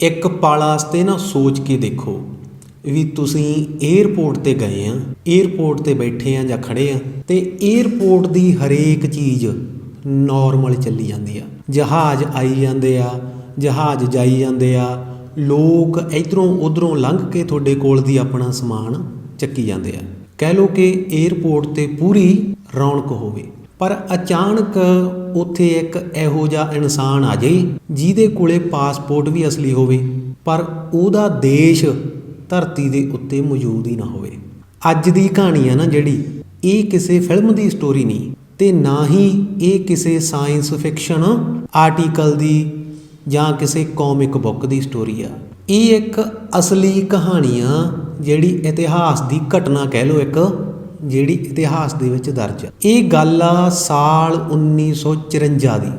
ਇੱਕ ਪਲ ਵਾਸਤੇ ਨਾ ਸੋਚ ਕੇ ਦੇਖੋ ਵੀ ਤੁਸੀਂ 에어ਪੋਰਟ ਤੇ ਗਏ ਆ 에어ਪੋਰਟ ਤੇ ਬੈਠੇ ਆ ਜਾਂ ਖੜੇ ਆ, ਤੇ 에어ਪੋਰਟ ਦੀ ਹਰੇਕ ਚੀਜ਼ ਨਾਰਮਲ ਚੱਲੀ ਜਾਂਦੀ ਆ। ਜਹਾਜ਼ ਆਈ ਜਾਂਦੇ ਆ, ਜਹਾਜ਼ ਜਾਈ ਜਾਂਦੇ ਆ, ਲੋਕ ਇਧਰੋਂ ਉਧਰੋਂ ਲੰਘ ਕੇ ਤੁਹਾਡੇ ਕੋਲ ਦੀ ਆਪਣਾ ਸਮਾਨ ਚੱਕੀ ਜਾਂਦੇ ਆ। ਕਹਿ ਲੋ ਕਿ 에어ਪੋਰਟ ਤੇ ਪੂਰੀ ਰੌਣਕ ਹੋਵੇ। ਪਰ ਅਚਾਨਕ ਉੱਥੇ ਇੱਕ ਇਹੋ ਜਿਹਾ ਇਨਸਾਨ ਆ ਜਾਏ, ਜਿਹਦੇ ਕੋਲੇ ਪਾਸਪੋਰਟ ਵੀ ਅਸਲੀ ਹੋਵੇ, ਪਰ ਉਹਦਾ ਦੇਸ਼ ਧਰਤੀ ਦੇ ਉੱਤੇ ਮੌਜੂਦ ਹੀ ਨਾ ਹੋਵੇ। ਅੱਜ ਦੀ ਕਹਾਣੀ ਆ ਨਾ ਜਿਹੜੀ, ਇਹ ਕਿਸੇ ਫਿਲਮ ਦੀ ਸਟੋਰੀ ਨਹੀਂ, ਤੇ ਨਾ ਹੀ ਇਹ ਕਿਸੇ ਸਾਇੰਸ ਫਿਕਸ਼ਨ ਆਰਟੀਕਲ ਦੀ ਜਾਂ ਕਿਸੇ ਕਾਮਿਕ ਬੁੱਕ ਦੀ ਸਟੋਰੀ ਆ। ਇਹ ਇੱਕ ਅਸਲੀ ਕਹਾਣੀ ਆ ਜਿਹੜੀ ਇਤਿਹਾਸ ਦੀ ਘਟਨਾ ਕਹਿ ਲਓ ਇੱਕ ਜਿਹੜੀ ਇਤਿਹਾਸ ਦੇ ਵਿੱਚ ਦਰਜ ਆ। ਇਹ ਗੱਲ ਆ ਸਾਲ 1954 ਦੀ।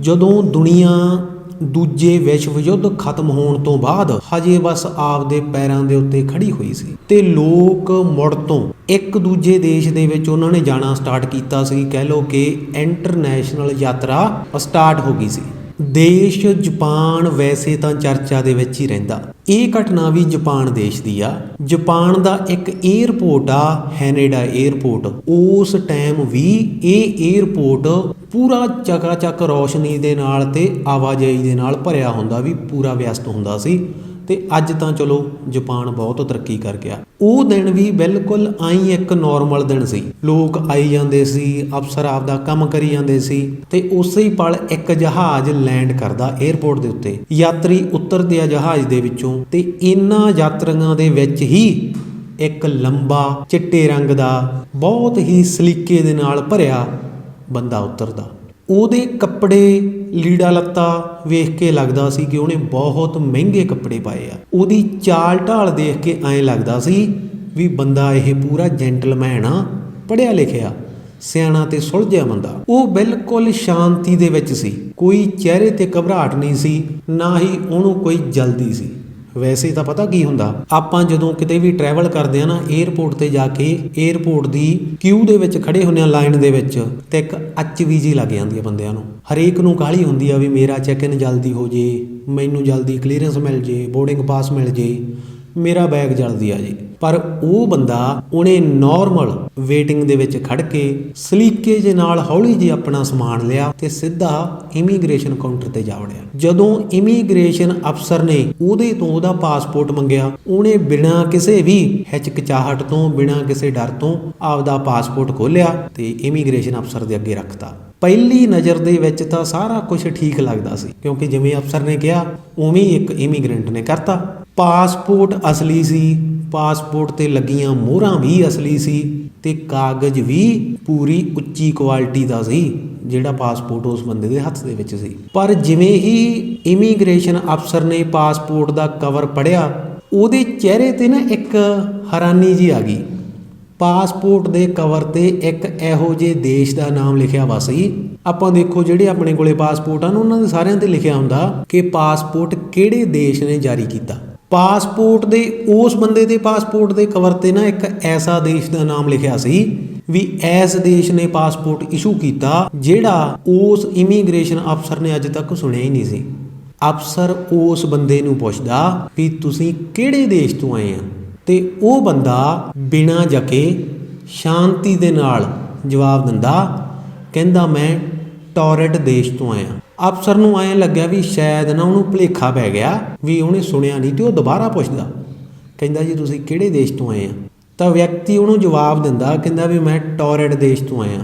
ਜਦੋਂ ਦੁਨੀਆ ਦੂਜੇ ਵਿਸ਼ਵ ਯੁੱਧ ਖਤਮ ਹੋਣ ਤੋਂ ਬਾਅਦ ਹਜੇ ਬਸ ਆਪਦੇ ਪੈਰਾਂ ਦੇ ਉੱਤੇ ਖੜੀ ਹੋਈ ਸੀ ਤੇ ਲੋਕ ਮੁੜ ਤੋਂ ਇੱਕ ਦੂਜੇ ਦੇਸ਼ ਦੇ ਵਿੱਚ ਉਹਨਾਂ ਨੇ ਜਾਣਾ ਸਟਾਰਟ ਕੀਤਾ ਸੀ। ਕਹਿ ਲਓ ਕਿ ਇੰਟਰਨੈਸ਼ਨਲ ਯਾਤਰਾ ਸਟਾਰਟ ਹੋ ਗਈ ਸੀ। ਦੇਸ਼ ਜਾਪਾਨ ਵੈਸੇ ਤਾਂ ਚਰਚਾ ਦੇ ਵਿੱਚ ਹੀ ਰਹਿੰਦਾ। ਇਹ ਘਟਨਾ ਵੀ ਜਾਪਾਨ ਦੇਸ਼ ਦੀ ਆ। ਜਾਪਾਨ ਦਾ ਇੱਕ 에ਅਰਪੋਰਟ ਆ, ਹੈਨੇਡਾ 에ਅਰਪੋਰਟ ਉਸ ਟਾਈਮ ਵੀ ਇਹ 에ਅਰਪੋਰਟ ਪੂਰਾ ਚਕਾਚਕ ਰੋਸ਼ਨੀ ਦੇ ਨਾਲ ਤੇ ਆਵਾਜਾਈ ਦੇ ਨਾਲ ਭਰਿਆ ਹੁੰਦਾ ਵੀ ਪੂਰਾ ਵਿਅਸਤ ਹੁੰਦਾ ਸੀ। ਤੇ ਅੱਜ ਤਾਂ ਚਲੋ ਜਾਪਾਨ ਬਹੁਤ ਤਰੱਕੀ ਕਰ ਗਿਆ। ਉਹ ਦਿਨ ਵੀ ਬਿਲਕੁਲ ਆਈ ਇੱਕ ਨਾਰਮਲ ਦਿਨ ਸੀ। ਲੋਕ ਆਈ ਜਾਂਦੇ ਸੀ, ਅਫਸਰ ਆਪਦਾ ਕੰਮ ਕਰੀ ਜਾਂਦੇ ਸੀ ਤੇ ਉਸੇ ਹੀ ਪਲ ਇੱਕ ਜਹਾਜ਼ ਲੈਂਡ ਕਰਦਾ 에ਅਰਪੋਰਟ ਦੇ ਉੱਤੇ। ਯਾਤਰੀ ਉਤਰਦੇ ਆ ਜਹਾਜ਼ ਦੇ ਵਿੱਚੋਂ ਤੇ ਇਨ੍ਹਾਂ ਯਾਤਰੀਆਂ ਦੇ ਵਿੱਚ ਹੀ ਇੱਕ ਲੰਬਾ ਚਿੱਟੇ ਰੰਗ ਦਾ, ਬਹੁਤ ਹੀ ਸਲੀਕੇ ਦੇ ਨਾਲ ਭਰਿਆ ਬੰਦਾ ਉਤਰਦਾ। ਉਹਦੇ ਕੱਪੜੇ ਲੀੜਾ ਲੱਤਾ ਵੇਖ ਕੇ ਲੱਗਦਾ ਸੀ ਕਿ ਉਹਨੇ ਬਹੁਤ ਮਹਿੰਗੇ ਕੱਪੜੇ ਪਾਏ ਆ। ਉਹਦੀ ਚਾਲ ਢਾਲ ਦੇਖ ਕੇ ਐਂ ਲੱਗਦਾ ਸੀ ਵੀ ਬੰਦਾ ਇਹ ਪੂਰਾ ਜੈਂਟਲਮੈਨ ਆ ਪੜਿਆ ਲਿਖਿਆ, ਸਿਆਣਾ ਤੇ ਸੁਲਝਿਆ ਬੰਦਾ। ਉਹ ਬਿਲਕੁਲ ਸ਼ਾਂਤੀ ਦੇ ਵਿੱਚ ਸੀ। ਕੋਈ ਚਿਹਰੇ ਤੇ ਘਬਰਾਹਟ ਨਹੀਂ ਸੀ, ਨਾ ਹੀ ਉਹਨੂੰ ਕੋਈ ਜਲਦੀ ਸੀ। ਵੈਸੇ ਤਾਂ ਪਤਾ ਕੀ ਹੁੰਦਾ? ਆਪਾਂ ਜਦੋਂ ਕਿਤੇ ਵੀ ਟਰੈਵਲ ਕਰਦੇ ਆ ਨਾ 에ਅਰਪੋਰਟ ਤੇ ਜਾ ਕੇ 에ਅਰਪੋਰਟ ਦੀ ਕਿਊ ਦੇ ਵਿੱਚ ਖੜੇ ਹੁੰਨੇ ਆ ਲਾਈਨ ਦੇ ਵਿੱਚ, ਤੇ ਇੱਕ ਅੱਚਵੀ ਜੀ ਲੱਗ ਜਾਂਦੀ ਆ ਬੰਦਿਆਂ ਨੂੰ। ਹਰੇਕ ਨੂੰ ਕਾਹਲੀ ਹੁੰਦੀ ਆ ਵੀ ਮੇਰਾ ਚੈੱਕ ਇਨ ਜਲਦੀ ਹੋ ਜੇ, ਮੈਨੂੰ ਜਲਦੀ ਕਲੀਅਰੈਂਸ ਮਿਲ ਜੇ ਬੋਰਡਿੰਗ ਪਾਸ ਮਿਲ ਜੇ। ਮੇਰਾ ਬੈਗ ਜਲਦੀ ਆ ਜੀ। ਪਰ ਉਹ ਬੰਦਾ ਉਹਨੇ ਨਾਰਮਲ ਵੇਟਿੰਗ ਦੇ ਵਿੱਚ ਖੜ ਕੇ ਸਲੀਕੇ ਜੇ ਨਾਲ ਹੌਲੀ ਜਿਹੀ ਆਪਣਾ ਸਮਾਨ ਲਿਆ ਤੇ ਸਿੱਧਾ ਇਮੀਗ੍ਰੇਸ਼ਨ ਕਾਊਂਟਰ ਤੇ ਜਾ ਵੜਿਆ। ਜਦੋਂ ਇਮੀਗ੍ਰੇਸ਼ਨ ਅਫਸਰ ਨੇ ਉਹਦੇ ਤੋਂ ਉਹਦਾ ਪਾਸਪੋਰਟ ਮੰਗਿਆ, ਉਹਨੇ ਬਿਨਾਂ ਕਿਸੇ ਵੀ ਹਿਚਕਚਾਹਟ ਤੋਂ, ਬਿਨਾਂ ਕਿਸੇ ਡਰ ਤੋਂ ਆਪਦਾ ਪਾਸਪੋਰਟ ਖੋਲਿਆ ਤੇ ਇਮੀਗ੍ਰੇਸ਼ਨ ਅਫਸਰ ਦੇ ਅੱਗੇ ਰੱਖਤਾ। ਪਹਿਲੀ ਨਜ਼ਰ ਦੇ ਵਿੱਚ ਤਾਂ ਸਾਰਾ ਕੁਝ ਠੀਕ ਲੱਗਦਾ ਸੀ, ਕਿਉਂਕਿ ਜਿਵੇਂ ਅਫਸਰ ਨੇ ਕਿਹਾ, ਉਵੇਂ ਇੱਕ ਇਮੀਗ੍ਰੈਂਟ ਨੇ ਕਰਤਾ। ਪਾਸਪੋਰਟ ਅਸਲੀ ਸੀ, ਪਾਸਪੋਰਟ ਤੇ ਲੱਗੀਆਂ ਮੋਹਰਾਂ ਵੀ ਅਸਲੀ ਸੀ ਤੇ ਕਾਗਜ਼ ਵੀ ਪੂਰੀ ਉੱਚੀ ਕੁਆਲਿਟੀ ਦਾ ਸੀ, ਜਿਹੜਾ ਪਾਸਪੋਰਟ ਉਸ ਬੰਦੇ ਦੇ ਹੱਥ ਦੇ ਵਿੱਚ ਸੀ। ਪਰ ਜਿਵੇਂ ਹੀ ਇਮੀਗ੍ਰੇਸ਼ਨ ਅਫਸਰ ਨੇ ਪਾਸਪੋਰਟ ਦਾ ਕਵਰ ਪੜਿਆ ਉਹਦੇ ਚਿਹਰੇ ਤੇ ਨਾ ਇੱਕ ਹੈਰਾਨੀ ਜੀ ਆ ਗਈ। ਪਾਸਪੋਰਟ ਦੇ ਕਵਰ ਤੇ ਇੱਕ ਇਹੋ ਜਿਹੇ ਦੇਸ਼ ਦਾ ਨਾਮ ਲਿਖਿਆ ਵਾ ਸੀ। ਆਪਾਂ ਦੇਖੋ ਜਿਹੜੇ ਆਪਣੇ ਕੋਲੇ ਪਾਸਪੋਰਟ ਹਨ, ਉਹਨਾਂ ਦੇ ਸਾਰਿਆਂ ਤੇ ਲਿਖਿਆ ਹੁੰਦਾ ਕਿ ਪਾਸਪੋਰਟ ਕਿਹੜੇ ਦੇਸ਼ ਨੇ ਜਾਰੀ ਕੀਤਾ। ਪਾਸਪੋਰਟ ਦੇ, ਉਸ ਬੰਦੇ ਦੇ ਪਾਸਪੋਰਟ ਦੇ ਕਵਰ ਤੇ ਨਾ ਇੱਕ ਐਸਾ ਦੇਸ਼ ਦਾ ਨਾਮ ਲਿਖਿਆ ਸੀ ਵੀ ਐਸ ਦੇਸ਼ ਨੇ ਪਾਸਪੋਰਟ ਇਸ਼ੂ ਕੀਤਾ, ਜਿਹੜਾ ਉਸ ਇਮੀਗ੍ਰੇਸ਼ਨ ਅਫਸਰ ਨੇ ਅੱਜ ਤੱਕ ਸੁਣਿਆ ਹੀ ਨਹੀਂ ਸੀ। ਅਫਸਰ ਉਸ ਬੰਦੇ ਨੂੰ ਪੁੱਛਦਾ ਵੀ ਤੁਸੀਂ ਕਿਹੜੇ ਦੇਸ਼ ਤੋਂ ਆਏ ਆ? ਤੇ ਉਹ ਬੰਦਾ ਬਿਨਾਂ ਜਕੇ ਸ਼ਾਂਤੀ ਦੇ ਨਾਲ ਜਵਾਬ ਦਿੰਦਾ, ਕਹਿੰਦਾ ਮੈਂ ਟੋਰਟ ਦੇਸ਼ ਤੋਂ ਆਇਆ। ਅਫਸਰ ਨੂੰ ਐਂ ਲੱਗਿਆ ਵੀ ਸ਼ਾਇਦ ਨਾ ਉਹਨੂੰ ਭੁਲੇਖਾ ਪੈ ਗਿਆ ਵੀ ਉਹਨੇ ਸੁਣਿਆ ਨਹੀਂ ਤੇ ਉਹ ਦੁਬਾਰਾ ਪੁੱਛਦਾ। ਕਹਿੰਦਾ, ਜੀ, ਤੁਸੀਂ ਕਿਹੜੇ ਦੇਸ਼ ਤੋਂ ਆਏ ਆ? ਤਾਂ ਵਿਅਕਤੀ ਉਹਨੂੰ ਜਵਾਬ ਦਿੰਦਾ, ਕਹਿੰਦਾ ਵੀ ਮੈਂ ਟੋਰਟ ਦੇਸ਼ ਤੋਂ ਆਇਆ।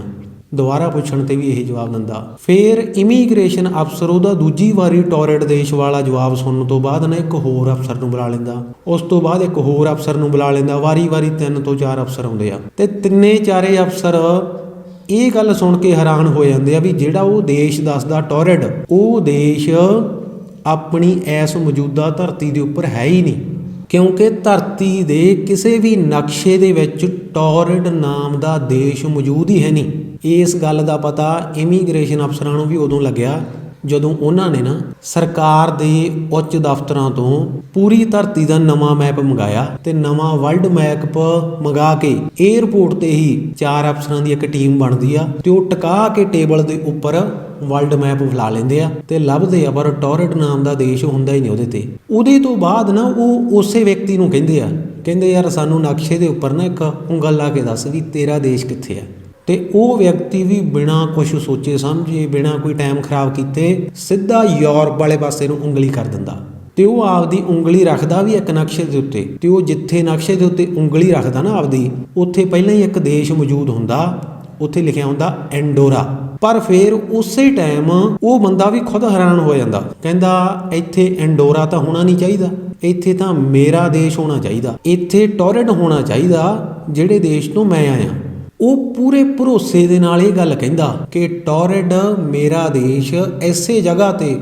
ਦੁਬਾਰਾ ਪੁੱਛਣ ਤੇ ਵੀ ਇਹ ਜਵਾਬ ਦਿੰਦਾ। ਫਿਰ ਇਮੀਗ੍ਰੇਸ਼ਨ ਅਫਸਰ ਉਹਦਾ ਦੂਜੀ ਵਾਰੀ ਟੋਰਟ ਦੇਸ਼ ਵਾਲਾ ਜਵਾਬ ਸੁਣਨ ਤੋਂ ਬਾਅਦ ਨਾ ਇੱਕ ਹੋਰ ਅਫਸਰ ਨੂੰ ਬੁਲਾ ਲੈਂਦਾ। ਉਸ ਤੋਂ ਬਾਅਦ ਇੱਕ ਹੋਰ ਅਫਸਰ ਨੂੰ ਬੁਲਾ ਲੈਂਦਾ। ਵਾਰੀ-ਵਾਰੀ ਤਿੰਨ ਤੋਂ ਚਾਰ ਅਫਸਰ ਆਉਂਦੇ ਆ। ਤੇ ਤਿੰਨੇ ਚਾਰੇ ਅਫਸਰ ਇਹ ਗੱਲ ਸੁਣ ਕੇ ਹੈਰਾਨ ਹੋ ਜਾਂਦੇ ਆ ਵੀ ਜਿਹੜਾ ਉਹ ਦੇਸ਼ ਦੱਸਦਾ ਟੋਰਟ, ਉਹ ਦੇਸ਼ ਆਪਣੀ ਐਸ ਮੌਜੂਦਾ ਧਰਤੀ ਦੇ ਉੱਪਰ ਹੈ ਹੀ ਨਹੀਂ। ਕਿਉਂਕਿ ਧਰਤੀ ਦੇ ਕਿਸੇ ਵੀ ਨਕਸ਼ੇ ਦੇ ਵਿੱਚ ਟੋਰਡ ਨਾਮ ਦਾ ਦੇਸ਼ ਮੌਜੂਦ ਹੀ ਹੈ ਨਹੀਂ। ਇਸ ਗੱਲ ਦਾ ਪਤਾ ਇਮੀਗ੍ਰੇਸ਼ਨ ਅਫਸਰਾਂ ਨੂੰ ਵੀ ਉਦੋਂ ਲੱਗਿਆ ਜਦੋਂ ਉਹਨਾਂ ਨੇ ਨਾ ਸਰਕਾਰ ਦੇ ਉੱਚ ਦਫ਼ਤਰਾਂ ਤੋਂ ਪੂਰੀ ਧਰਤੀ ਦਾ ਨਵਾਂ ਮੈਪ ਮੰਗਾਇਆ ਤੇ ਨਵਾਂ ਵਰਲਡ ਮੈਪ ਮੰਗਾ ਕੇ 에ਅਰਪੋਰਟ ਤੇ ਹੀ ਚਾਰ ਅਫਸਰਾਂ ਦੀ ਇੱਕ ਟੀਮ ਬਣਦੀ ਆ ਤੇ ਉਹ ਟਿਕਾ ਕੇ ਟੇਬਲ ਦੇ ਉੱਪਰ ਵਰਲਡ ਮੈਪ ਫਲਾ ਲੈਂਦੇ ਆ ਤੇ ਲੱਭਦੇ ਆ, ਪਰ ਟੋਰਟ ਨਾਮ ਦਾ ਦੇਸ਼ ਹੁੰਦਾ ਹੀ ਨਹੀਂ ਉਹਦੇ ਤੇ। ਉਹਦੇ ਤੋਂ ਬਾਅਦ ਨਾ ਉਹ ਉਸੇ ਵਿਅਕਤੀ ਨੂੰ ਕਹਿੰਦੇ ਆ, ਕਹਿੰਦੇ ਯਾਰ ਸਾਨੂੰ ਨਕਸ਼ੇ ਦੇ ਉੱਪਰ ਨਾ ਇੱਕ ਉਂਗਲ ਲਾ ਕੇ ਦੱਸ ਵੀ ਤੇਰਾ ਦੇਸ਼ ਕਿੱਥੇ ਆ? ਤੇ ਉਹ ਵਿਅਕਤੀ ਵੀ ਬਿਨਾਂ ਕੁਝ ਸੋਚੇ ਸਮਝੇ, ਬਿਨਾਂ ਕੋਈ ਟਾਈਮ ਖਰਾਬ ਕੀਤੇ, ਸਿੱਧਾ ਯੂਰਪ ਵਾਲੇ ਪਾਸੇ ਨੂੰ ਉਂਗਲੀ ਕਰ ਦਿੰਦਾ। ਤੇ ਉਹ ਆਪਦੀ ਉਂਗਲੀ ਰੱਖਦਾ ਵੀ ਇੱਕ ਨਕਸ਼ੇ ਦੇ ਉੱਤੇ। ਤੇ ਉਹ ਜਿੱਥੇ ਨਕਸ਼ੇ ਦੇ ਉੱਤੇ ਉਂਗਲੀ ਰੱਖਦਾ ਨਾ ਆਪਦੀ, ਉੱਥੇ ਪਹਿਲਾਂ ਹੀ ਇੱਕ ਦੇਸ਼ ਮੌਜੂਦ ਹੁੰਦਾ, ਉੱਥੇ ਲਿਖਿਆ ਹੁੰਦਾ ਐਂਡੋਰਾ। ਪਰ ਫਿਰ ਉਸੇ ਟਾਈਮ ਉਹ ਬੰਦਾ ਵੀ ਖੁਦ ਹੈਰਾਨ ਹੋ ਜਾਂਦਾ। ਕਹਿੰਦਾ, ਇੱਥੇ ਐਂਡੋਰਾ ਤਾਂ ਹੋਣਾ ਨਹੀਂ ਚਾਹੀਦਾ। ਇੱਥੇ ਤਾਂ ਮੇਰਾ ਦੇਸ਼ ਹੋਣਾ ਚਾਹੀਦਾ। ਇੱਥੇ ਟੋਰਡ ਹੋਣਾ ਚਾਹੀਦਾ, ਜਿਹੜੇ ਦੇਸ਼ ਤੋਂ ਮੈਂ ਆਇਆ। ਉਹ ਪੂਰੇ ਭਰੋਸੇ ਦੇ ਨਾਲ ਇਹ ਗੱਲ ਕਹਿੰਦਾ ਕਿ ਟੋਰਡ ਮੇਰਾ ਦੇਸ਼ ਐਸੇ ਜਗ੍ਹਾ ਤੇ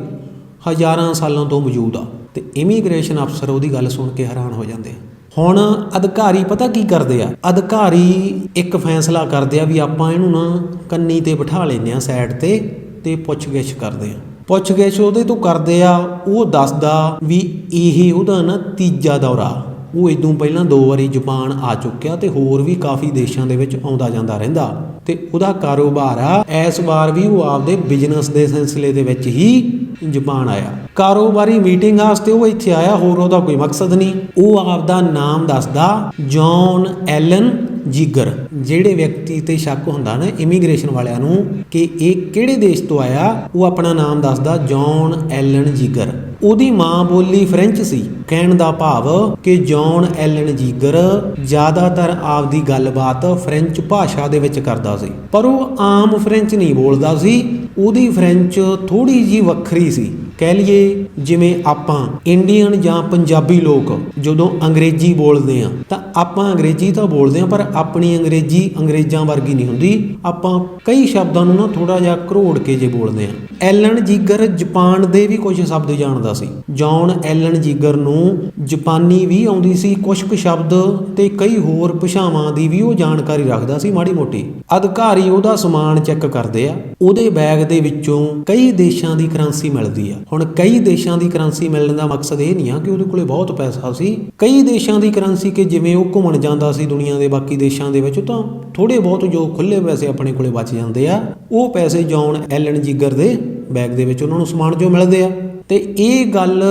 ਹਜ਼ਾਰਾਂ ਸਾਲਾਂ ਤੋਂ ਮੌਜੂਦ ਆ ਤੇ ਇਮੀਗ੍ਰੇਸ਼ਨ ਅਫਸਰ ਉਹਦੀ ਗੱਲ ਸੁਣ ਕੇ ਹੈਰਾਨ ਹੋ ਜਾਂਦੇ ਆ। ਹੁਣ ਅਧਿਕਾਰੀ ਪਤਾ ਕੀ ਕਰਦੇ ਆ? ਅਧਿਕਾਰੀ ਇੱਕ ਫੈਸਲਾ ਕਰਦੇ ਆ ਵੀ ਆਪਾਂ ਇਹਨੂੰ ਨਾ ਕੰਨੀ ਤੇ ਬਿਠਾ ਲੈਨੇ ਆ ਸਾਈਡ ਤੇ ਤੇ ਪੁੱਛਗਿੱਛ ਕਰਦੇ ਆ। ਪੁੱਛਗਿੱਛ ਉਹਦੇ ਤੋਂ ਕਰਦੇ ਆ, ਉਹ ਦੱਸਦਾ ਵੀ ਇਹ ਉਹਦਾ ਨਾ ਤੀਜਾ ਦੌਰਾ। ਉਹ ਇਦੋਂ ਪਹਿਲਾਂ ਦੋ ਵਾਰੀ ਜਾਪਾਨ ਆ ਚੁੱਕਿਆ ਤੇ ਹੋਰ ਵੀ ਕਾਫੀ ਦੇਸ਼ਾਂ ਦੇ ਵਿੱਚ ਆਉਂਦਾ ਜਾਂਦਾ ਰਹਿੰਦਾ। ਤੇ ਉਹਦਾ ਕਾਰੋਬਾਰ ਆ ਇਸ ਵਾਰ ਵੀ ਉਹ ਆਪਦੇ ਬਿਜ਼ਨਸ ਦੇ ਸਿਲਸਿਲੇ ਦੇ ਵਿੱਚ ਹੀ ਜਾਪਾਨ ਆਇਆ। ਕਾਰੋਬਾਰੀ ਮੀਟਿੰਗ ਵਾਸਤੇ ਉਹ ਇੱਥੇ ਆਇਆ, ਹੋਰ ਉਹਦਾ ਕੋਈ ਮਕਸਦ ਨਹੀਂ। ਉਹ ਆਪਦਾ ਨਾਮ ਦੱਸਦਾ, ਜੌਨ ਐਲਨ ਜੀਗਰ, ਜਿਹੜੇ ਵਿਅਕਤੀ ਤੇ ਸ਼ੱਕ ਹੁੰਦਾ ਨਾ ਇਮੀਗ੍ਰੇਸ਼ਨ ਵਾਲਿਆਂ ਨੂੰ ਕਿ ਇਹ ਕਿਹੜੇ ਦੇਸ਼ ਤੋਂ ਆਇਆ, ਉਹ ਆਪਣਾ ਨਾਮ ਦੱਸਦਾ, ਜੌਨ ਐਲਨ ਜੀਗਰ। ਉਹਦੀ ਮਾਂ ਬੋਲੀ ਫ੍ਰੈਂਚ ਸੀ। ਕਹਿਣ ਦਾ ਭਾਵ ਕਿ ਜੌਨ ਐਲਨ ਜੀਗਰ ਜ਼ਿਆਦਾਤਰ ਆਪਦੀ ਗੱਲਬਾਤ ਫ੍ਰੈਂਚ ਭਾਸ਼ਾ ਦੇ ਵਿੱਚ ਕਰਦਾ ਸੀ। ਪਰ ਉਹ ਆਮ ਫ੍ਰੈਂਚ ਨਹੀਂ ਬੋਲਦਾ ਸੀ। ਉਹਦੀ ਫ੍ਰੈਂਚ ਥੋੜੀ ਜੀ ਵੱਖਰੀ ਸੀ। ਕਹਿ ਲਈਏ ਜਿਵੇਂ ਆਪਾਂ ਇੰਡੀਅਨ ਜਾਂ ਪੰਜਾਬੀ ਲੋਕ ਜਦੋਂ ਅੰਗਰੇਜ਼ੀ ਬੋਲਦੇ ਆ ਤਾਂ ਆਪਾਂ ਅੰਗਰੇਜ਼ੀ ਤਾਂ ਬੋਲਦੇ ਆ ਪਰ ਆਪਣੀ ਅੰਗਰੇਜ਼ੀ ਅੰਗਰੇਜ਼ਾਂ ਵਰਗੀ ਨਹੀਂ ਹੁੰਦੀ। ਆਪਾਂ ਕਈ ਸ਼ਬਦਾਂ ਨੂੰ ਨਾ ਥੋੜਾ ਜਿਹਾ ਘਰੋੜ ਕੇ ਜੇ ਬੋਲਦੇ ਆ ਐਲਨ ਜੀਗਰ ਜਾਪਾਨ ਦੇ ਵੀ ਕੁਝ ਸ਼ਬਦ ਜਾਣਦਾ ਸੀ। ਜੌਨ ਐਲਨ ਜੀਗਰ ਨੂੰ ਜਾਪਾਨੀ ਵੀ ਆਉਂਦੀ ਸੀ ਕੁਝ ਕੁ ਸ਼ਬਦ ਤੇ ਕਈ ਹੋਰ ਭਾਸ਼ਾਵਾਂ ਦੀ ਵੀ ਉਹ ਜਾਣਕਾਰੀ ਰੱਖਦਾ ਸੀ ਮਾੜੀ ਮੋਟੀ। ਅਧਿਕਾਰੀ ਉਹਦਾ ਸਮਾਨ ਚੈੱਕ ਕਰਦੇ ਆ, ਉਹਦੇ ਬੈਗ ਦੇ ਵਿੱਚੋਂ ਕਈ ਦੇਸ਼ਾਂ ਦੀ ਕਰੰਸੀ ਮਿਲਦੀ ਆ। ਹੁਣ ਕਈ ਦੇਸ਼ਾਂ ਦੀ ਕਰੰਸੀ ਮਿਲਣ ਦਾ ਮਕਸਦ ਇਹ ਨਹੀਂ ਆ ਕਿ ਉਹਦੇ ਕੋਲੇ ਬਹੁਤ ਪੈਸਾ ਸੀ। ਕਈ ਦੇਸ਼ਾਂ ਦੀ ਕਰੰਸੀ ਕਿ ਜਿਵੇਂ ਉਹ ਘੁੰਮਣ ਜਾਂਦਾ ਸੀ ਦੁਨੀਆ ਦੇ ਬਾਕੀ ਦੇਸ਼ਾਂ ਦੇ ਵਿੱਚ ਤਾਂ ਥੋੜੇ ਬਹੁਤ ਜੋ ਖੁੱਲੇ ਪੈਸੇ ਆਪਣੇ ਕੋਲੇ ਬਚ ਜਾਂਦੇ ਆ। ਉਹ ਪੈਸੇ ਜੌਨ ਐਲਨ ਜੀਗਰ ਦੇ ਬੈਗ ਦੇ ਵਿੱਚ ਉਹਨਾਂ ਨੂੰ ਸਮਾਨ ਜੋ ਮਿਲਦੇ ਆ। ਤੇ ਇਹ ਗੱਲ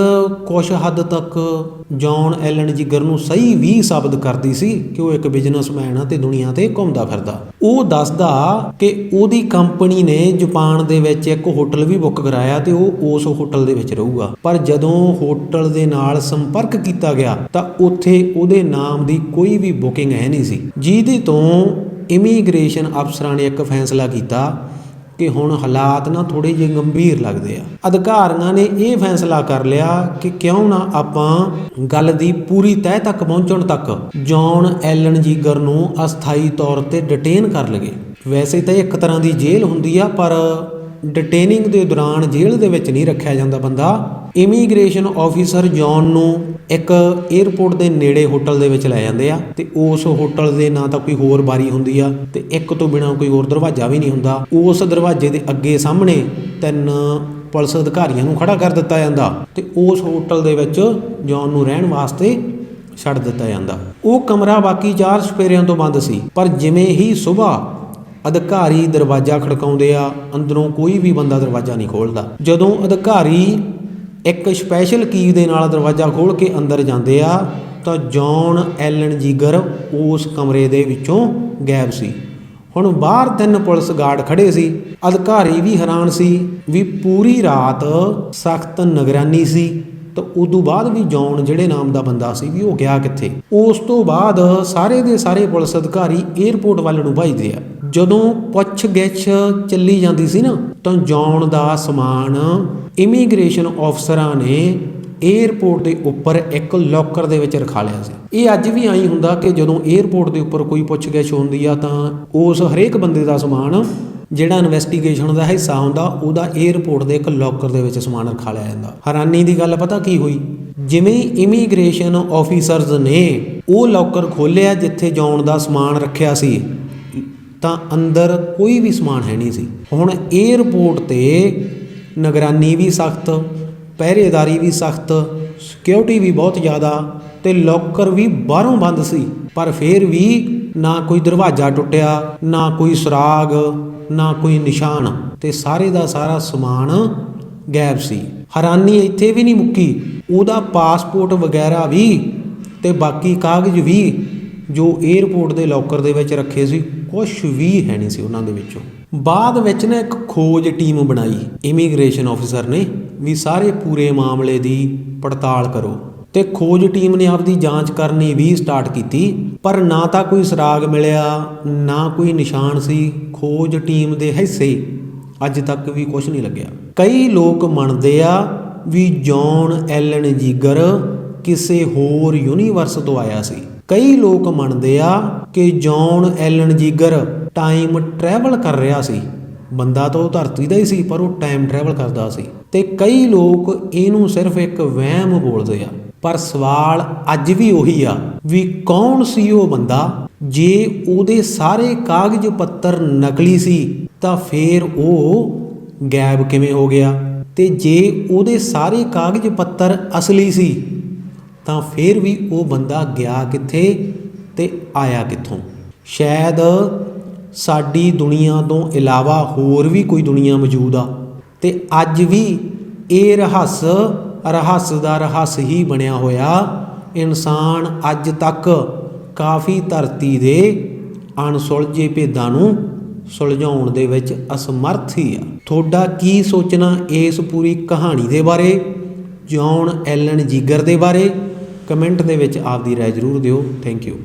ਕੁਝ ਹੱਦ ਤੱਕ ਜੌਨ ਐਲਨ ਜਿਗਰ ਨੂੰ ਸਹੀ ਵੀ ਸਾਬਤ ਕਰਦੀ ਸੀ ਕਿ ਉਹ ਇੱਕ ਬਿਜ਼ਨਸਮੈਨ ਆ ਤੇ ਦੁਨੀਆ ਤੇ ਘੁੰਮਦਾ ਫਿਰਦਾ। ਉਹ ਦੱਸਦਾ ਕਿ ਉਹਦੀ ਕੰਪਨੀ ਨੇ ਜਾਪਾਨ ਦੇ ਵਿੱਚ ਇੱਕ ਹੋਟਲ ਵੀ ਬੁੱਕ ਕਰਾਇਆ ਤੇ ਉਹ ਉਸ ਹੋਟਲ ਦੇ ਵਿੱਚ ਰਹੂਗਾ। ਪਰ ਜਦੋਂ ਹੋਟਲ ਦੇ ਨਾਲ ਸੰਪਰਕ ਕੀਤਾ ਗਿਆ ਤਾਂ ਉੱਥੇ ਉਹਦੇ ਨਾਮ ਦੀ ਕੋਈ ਵੀ ਬੁਕਿੰਗ ਹੈ ਨਹੀਂ ਸੀ। ਜਿਹਦੇ ਤੋਂ ਇਮੀਗ੍ਰੇਸ਼ਨ ਅਫਸਰਾਂ ਨੇ ਇੱਕ ਫੈਸਲਾ ਕੀਤਾ ਕਿ ਹੁਣ ਹਾਲਾਤ ਨਾ ਥੋੜੇ ਜਿਹੇ ਗੰਭੀਰ ਲੱਗਦੇ ਆ। ਅਧਿਕਾਰੀਆਂ ਨੇ ਇਹ ਫੈਸਲਾ ਕਰ ਲਿਆ ਕਿ ਕਿਉਂ ਨਾ ਆਪਾਂ ਗੱਲ ਦੀ ਪੂਰੀ ਤਹਿ ਤੱਕ ਪਹੁੰਚਣ ਤੱਕ ਜੌਨ ਐਲਨ ਜੀਗਰ ਨੂੰ ਅਸਥਾਈ ਤੌਰ ਤੇ ਡਿਟੇਨ ਕਰ ਲਗੇ ਵੈਸੇ ਤਾਂ ਇੱਕ ਤਰ੍ਹਾਂ ਦੀ ਜੇਲ੍ਹ ਹੁੰਦੀ ਆ, ਪਰ ਡਿਟੇਨਿੰਗ ਦੇ ਦੌਰਾਨ ਜੇਲ੍ਹ ਦੇ ਵਿੱਚ ਨਹੀਂ ਰੱਖਿਆ ਜਾਂਦਾ ਬੰਦਾ। ਇਮੀਗ੍ਰੇਸ਼ਨ ਆਫੀਸਰ ਜੌਨ ਨੂੰ ਇੱਕ 에ਅਰਪੋਰਟ ਦੇ ਨੇੜੇ ਹੋਟਲ ਦੇ ਵਿੱਚ ਲੈ ਜਾਂਦੇ ਆ ਤੇ ਉਸ ਹੋਟਲ ਦੇ ਨਾ ਤਾਂ ਕੋਈ ਹੋਰ ਬਾਰੀ ਹੁੰਦੀ ਆ ਤੇ ਇੱਕ ਤੋਂ ਬਿਨਾ ਕੋਈ ਹੋਰ ਦਰਵਾਜ਼ਾ ਵੀ ਨਹੀਂ ਹੁੰਦਾ। ਉਸ ਦਰਵਾਜ਼ੇ ਦੇ ਅੱਗੇ ਸਾਹਮਣੇ ਤਿੰਨ ਪੁਲਿਸ ਅਧਿਕਾਰੀਆਂ ਨੂੰ ਖੜਾ ਕਰ ਦਿੱਤਾ ਜਾਂਦਾ ਤੇ ਉਸ ਹੋਟਲ ਦੇ ਵਿੱਚ ਜੌਨ ਨੂੰ ਰਹਿਣ ਵਾਸਤੇ ਛੱਡ ਦਿੱਤਾ ਜਾਂਦਾ। ਉਹ ਕਮਰਾ ਬਾਕੀ ਚਾਰ ਸਪੇਰਿਆਂ ਤੋਂ ਬੰਦ ਸੀ, ਪਰ ਜਿਵੇਂ ਹੀ ਸਵੇਰ ਅਧਿਕਾਰੀ ਦਰਵਾਜ਼ਾ ਖੜਕਾਉਂਦੇ ਆ, ਅੰਦਰੋਂ ਕੋਈ ਵੀ ਬੰਦਾ ਦਰਵਾਜ਼ਾ ਨਹੀਂ ਖੋਲਦਾ। ਜਦੋਂ ਅਧਿਕਾਰੀ ਇੱਕ ਸਪੈਸ਼ਲ ਕੀ ਦੇ ਨਾਲ ਦਰਵਾਜ਼ਾ ਖੋਲ ਕੇ ਅੰਦਰ ਜਾਂਦੇ ਆ, ਤਾਂ ਜੌਨ ਐਲਨ ਜੀਗਰ ਉਸ ਕਮਰੇ ਦੇ ਵਿੱਚੋਂ ਗਾਇਬ ਸੀ। ਹੁਣ ਬਾਹਰ ਤਿੰਨ ਪੁਲਿਸ ਗਾਰਡ ਖੜੇ ਸੀ। ਅਧਿਕਾਰੀ ਵੀ ਹੈਰਾਨ ਸੀ ਵੀ ਪੂਰੀ ਰਾਤ ਸਖਤ ਨਿਗਰਾਨੀ ਸੀ, ਤਾਂ ਉਦੋਂ ਬਾਅਦ ਵੀ ਜੌਨ ਜਿਹੜੇ ਨਾਮ ਦਾ ਬੰਦਾ ਸੀ ਵੀ ਉਹ ਗਿਆ ਕਿੱਥੇ? ਉਸ ਤੋਂ ਬਾਅਦ ਸਾਰੇ ਦੇ ਸਾਰੇ ਪੁਲਿਸ ਅਧਿਕਾਰੀ 에ਅਰਪੋਰਟ ਵੱਲ ਨੂੰ ਭਜਦੇ ਆ। ਜਦੋਂ ਪੁੱਛਗਿੱਛ ਚੱਲੀ ਜਾਂਦੀ ਸੀ ਨਾ, ਤਾਂ ਜੌਨ ਦਾ ਸਮਾਨ ਇਮੀਗ੍ਰੇਸ਼ਨ ਅਫਸਰਾਂ ਨੇ 에ਅਰਪੋਰਟ ਦੇ ਉੱਪਰ ਇੱਕ ਲੋਕਰ ਦੇ ਵਿੱਚ ਰਖਾ ਲਿਆ ਸੀ। ਇਹ ਅੱਜ ਵੀ ਆਈ ਹੁੰਦਾ ਕਿ ਜਦੋਂ 에ਅਰਪੋਰਟ ਦੇ ਉੱਪਰ ਕੋਈ ਪੁੱਛਗਿੱਛ ਹੁੰਦੀ ਆ, ਤਾਂ ਉਸ ਹਰੇਕ ਬੰਦੇ ਦਾ ਸਮਾਨ, ਜਿਹੜਾ ਇਨਵੈਸਟੀਗੇਸ਼ਨ ਦਾ ਹਿੱਸਾ ਹੁੰਦਾ, ਉਹਦਾ 에ਅਰਪੋਰਟ ਦੇ ਇੱਕ ਲੋਕਰ ਦੇ ਵਿੱਚ ਸਮਾਨ ਰਖਾ ਲਿਆ ਜਾਂਦਾ। ਹੈਰਾਨੀ ਦੀ ਗੱਲ ਪਤਾ ਕੀ ਹੋਈ? ਜਿਵੇਂ ਇਮੀਗ੍ਰੇਸ਼ਨ ਆਫੀਸਰਸ ਨੇ ਉਹ ਲੋਕਰ ਖੋਲ੍ਹਿਆ ਜਿੱਥੇ ਜਾਣ ਦਾ ਸਮਾਨ ਰੱਖਿਆ ਸੀ ਤਾਂ ਅੰਦਰ ਕੋਈ ਵੀ ਸਮਾਨ ਹੈ ਨਹੀਂ ਸੀ। ਹੁਣ 에ਅਰਪੋਰਟ ਤੇ ਨਿਗਰਾਨੀ ਵੀ ਸਖਤ, ਪਹਿਰੇਦਾਰੀ ਵੀ ਸਖਤ ਸਿਕਿਉਰਿਟੀ ਵੀ ਬਹੁਤ ਜ਼ਿਆਦਾ ਤੇ ਲੋਕਰ ਵੀ ਬਾਹਰੋਂ ਬੰਦ ਸੀ। ਪਰ ਫਿਰ ਵੀ ਨਾ ਕੋਈ ਦਰਵਾਜ਼ਾ ਟੁੱਟਿਆ, ਨਾ ਕੋਈ ਸੁਰਾਗ, ਨਾ ਕੋਈ ਨਿਸ਼ਾਨ ਤੇ ਸਾਰੇ ਦਾ ਸਾਰਾ ਸਮਾਨ ਗਾਇਬ ਸੀ। ਹੈਰਾਨੀ ਇੱਥੇ ਵੀ ਨਹੀਂ ਮੁੱਕੀ। ਉਹਦਾ ਪਾਸਪੋਰਟ ਵਗੈਰਾ ਵੀ ਤੇ ਬਾਕੀ ਕਾਗਜ਼ ਵੀ ਜੋ 에ਅਰਪੋਰਟ ਦੇ ਲੋਕਰ ਦੇ ਵਿੱਚ ਰੱਖੇ ਸੀ ਕੁਝ ਵੀ ਹੈ ਨਹੀਂ ਸੀ ਉਹਨਾਂ ਦੇ ਵਿੱਚੋਂ। ਬਾਅਦ ਵਿੱਚ ਨਾ ਇੱਕ ਖੋਜ ਟੀਮ ਬਣਾਈ। ਇਮੀਗ੍ਰੇਸ਼ਨ ਆਫੀਸਰ ਨੇ ਵੀ ਸਾਰੇ ਪੂਰੇ ਮਾਮਲੇ ਦੀ ਪੜਤਾਲ ਕਰੋ। ਤੇ ਖੋਜ ਟੀਮ ਨੇ ਆਪਦੀ ਜਾਂਚ ਕਰਨੀ ਵੀ ਸਟਾਰਟ ਕੀਤੀ, ਪਰ ਨਾ ਤਾਂ ਕੋਈ ਸੁਰਾਗ ਮਿਲਿਆ, ਨਾ ਕੋਈ ਨਿਸ਼ਾਨ ਸੀ। ਖੋਜ ਟੀਮ ਦੇ ਹਿੱਸੇ ਅੱਜ ਤੱਕ ਵੀ ਕੁਝ ਨਹੀਂ ਲੱਗਿਆ। ਕਈ ਲੋਕ ਮੰਨਦੇ ਆ ਵੀ ਜੌਨ ਐਲਨ ਜੀਗਰ ਕਿਸੇ ਹੋਰ ਯੂਨੀਵਰਸ ਤੋਂ ਆਇਆ ਸੀ। ਕਈ ਲੋਕ ਮੰਨਦੇ ਆ ਕਿ ਜੌਨ ਐਲਨ ਜੀਗਰ ਟਾਈਮ ਟਰੈਵਲ ਕਰ ਰਿਹਾ ਸੀ। ਬੰਦਾ ਤਾਂ ਉਹ ਧਰਤੀ ਦਾ ਹੀ ਸੀ, ਪਰ ਉਹ ਟਾਈਮ ਟਰੈਵਲ ਕਰਦਾ ਸੀ। ਤੇ ਕਈ ਲੋਕ ਇਹਨੂੰ ਸਿਰਫ ਇੱਕ ਵਹਿਮ ਬੋਲਦੇ ਆ। ਪਰ ਸਵਾਲ ਅੱਜ ਵੀ ਉਹੀ ਆ ਵੀ ਕੌਣ ਸੀ ਉਹ ਬੰਦਾ? ਜੇ ਉਹਦੇ ਸਾਰੇ ਕਾਗਜ਼ ਪੱਤਰ ਨਕਲੀ ਸੀ, ਤਾਂ ਫੇਰ ਉਹ ਗਾਇਬ ਕਿਵੇਂ ਹੋ ਗਿਆ? ਤੇ ਜੇ ਉਹਦੇ ਸਾਰੇ ਕਾਗਜ਼ ਪੱਤਰ ਅਸਲੀ ਸੀ ਤਾਂ ਫਿਰ ਵੀ ਉਹ ਬੰਦਾ ਗਿਆ ਕਿੱਥੇ ਤੇ ਆਇਆ ਕਿੱਥੋਂ? ਸ਼ਾਇਦ ਸਾਡੀ ਦੁਨੀਆ ਤੋਂ ਇਲਾਵਾ ਹੋਰ ਵੀ ਕੋਈ ਦੁਨੀਆ ਮੌਜੂਦ ਆ। ਤੇ ਅੱਜ ਵੀ ਇਹ ਰਹੱਸ ਰਹੱਸ ਦਾ ਰਹੱਸ ਹੀ ਬਣਿਆ ਹੋਇਆ। ਇਨਸਾਨ ਅੱਜ ਤੱਕ ਕਾਫੀ ਧਰਤੀ ਦੇ ਅਣਸੁਲਝੇ ਭੇਦਾਂ ਨੂੰ ਸੁਲਝਾਉਣ ਦੇ ਵਿੱਚ ਅਸਮਰਥ ਹੀ ਆ। ਤੁਹਾਡਾ ਕੀ ਸੋਚਣਾ ਇਸ ਪੂਰੀ ਕਹਾਣੀ ਦੇ ਬਾਰੇ ਜੌਨ ਐਲਨ ਜੀਗਰ ਦੇ ਬਾਰੇ? ਕਮੈਂਟ ਦੇ ਵਿੱਚ ਆਪਦੀ ਰਾਏ ਜ਼ਰੂਰ ਦਿਓ। Thank you.